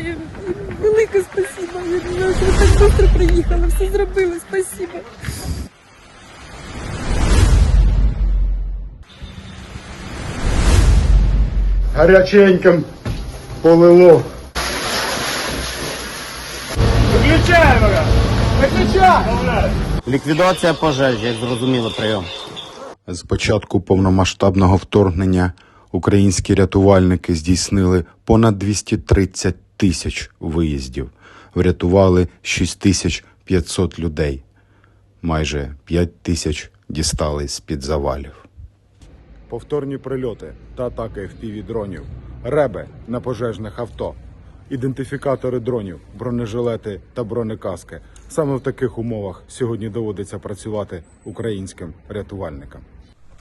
немає. Велике спасибо. Я що ви так швидко приїхали, все зробили. Спасибо. Гаряченьким полило. Виключаємо! Виключаємо! Ліквідація пожеж, як зрозуміло, прийом. З початку повномасштабного вторгнення українські рятувальники здійснили понад 230 тисяч виїздів, врятували 6500 людей. Майже 5 тисяч дістали з-під завалів. Повторні прильоти та атаки FPV-дронів, реби на пожежних авто, ідентифікатори дронів, бронежилети та бронекаски. Саме в таких умовах сьогодні доводиться працювати українським рятувальникам.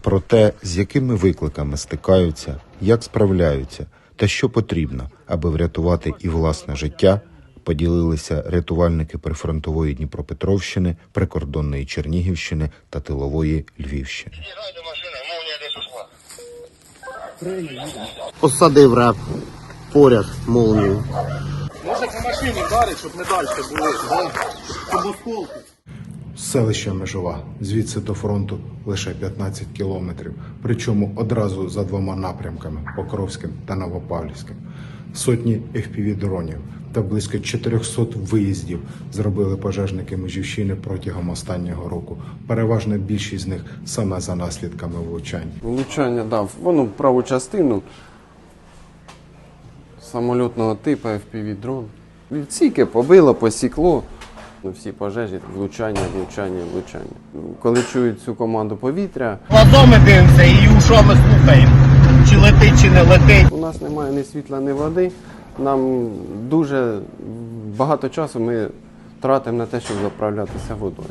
Про те, з якими викликами стикаються, як справляються та що потрібно, аби врятувати і власне життя, поділилися рятувальники прифронтової Дніпропетровщини, прикордонної Чернігівщини та тилової Львівщини. Посадив реп. Поряд молнію. Селище Межова. Звідси до фронту лише 15 кілометрів, причому одразу за двома напрямками Покровським та Новопавлівським. Сотні FPV-дронів та близько 400 виїздів зробили пожежники Межівщини протягом останнього року. Переважна більшість з них саме за наслідками влучань. Влучання дав. Воно праву частину самольотного типу FPV дрон. Відсіки побило, посікло. Ну, Всі пожежі, влучання, влучання, влучання. Коли чують цю команду повітря, Глазом ми дивимося і у що ми слухаємо. Чи летить, чи не летить. у нас немає ні світла, ні води. Нам дуже багато часу ми тратимо на те, щоб заправлятися водою.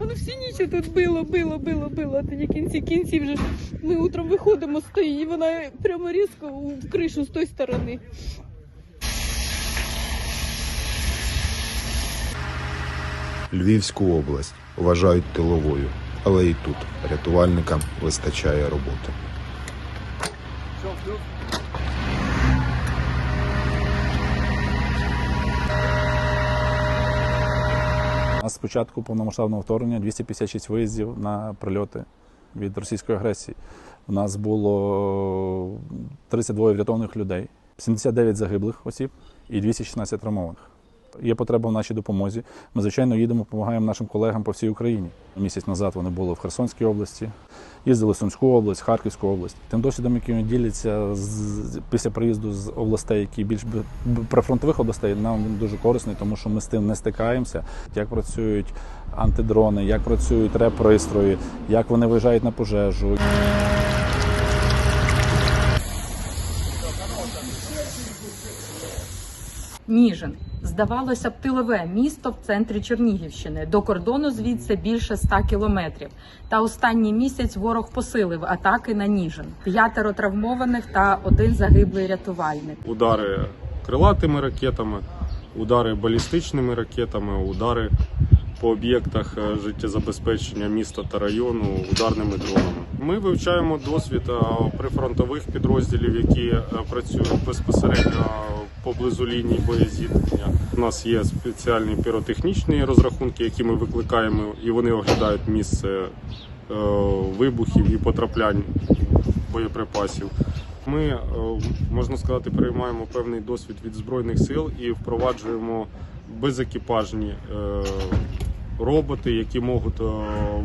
Воно всі ніч тут било, било, било, било. Тоді кінці кінці вже ж ми утром виходимо, стоїть, і вона прямо різко в кришу з тої сторони. Львівську область вважають тиловою, але і тут рятувальникам вистачає роботи. З початку повномасштабного вторгнення 256 виїздів на прильоти від російської агресії. У нас було 32 врятованих людей, 79 загиблих осіб і 216 травмованих. Є потреба в нашій допомозі. Ми, звичайно, їдемо, допомагаємо нашим колегам по всій Україні. Місяць назад вони були в Херсонській області, їздили в Сумську область, Харківську область. Тим досвідом, який вони діляться з, після приїзду з областей, які більш прифронтових областей, нам він дуже корисний, тому що ми з тим не стикаємося. Як працюють антидрони, як працюють реп-пристрої, як вони виїжджають на пожежу. Ніжин. Здавалося б, тилове місто в центрі Чернігівщини. До кордону звідси більше 100 кілометрів. Та останній місяць ворог посилив атаки на Ніжин. П'ятеро травмованих та один загиблий рятувальник. удари крилатими ракетами, удари балістичними ракетами, удари по об'єктах е, життєзабезпечення міста та району ударними дронами. Ми вивчаємо досвід е, прифронтових підрозділів, які е, працюють безпосередньо поблизу лінії боєзіткнення. У нас є спеціальні піротехнічні розрахунки, які ми викликаємо, і вони оглядають місце е, вибухів і потраплянь боєприпасів. Ми, е, можна сказати, приймаємо певний досвід від Збройних сил і впроваджуємо безекіпажні е, роботи, які можуть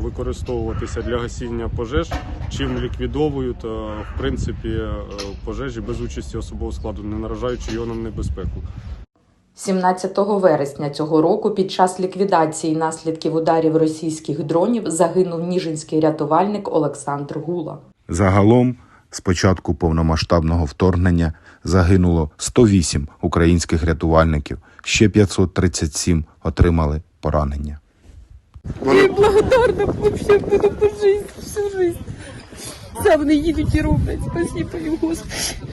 використовуватися для гасіння пожеж, чим ліквідовують в принципі е, пожежі без участі особового складу, не наражаючи його на небезпеку. 17 вересня цього року під час ліквідації наслідків ударів російських дронів загинув ніжинський рятувальник Олександр Гула. Загалом, з початку повномасштабного вторгнення загинуло 108 українських рятувальників, ще 537 отримали поранення. Я благодарна вообще буду по житті, всю жизнь. Це вони їдуть і роблять. Спасибо Господи.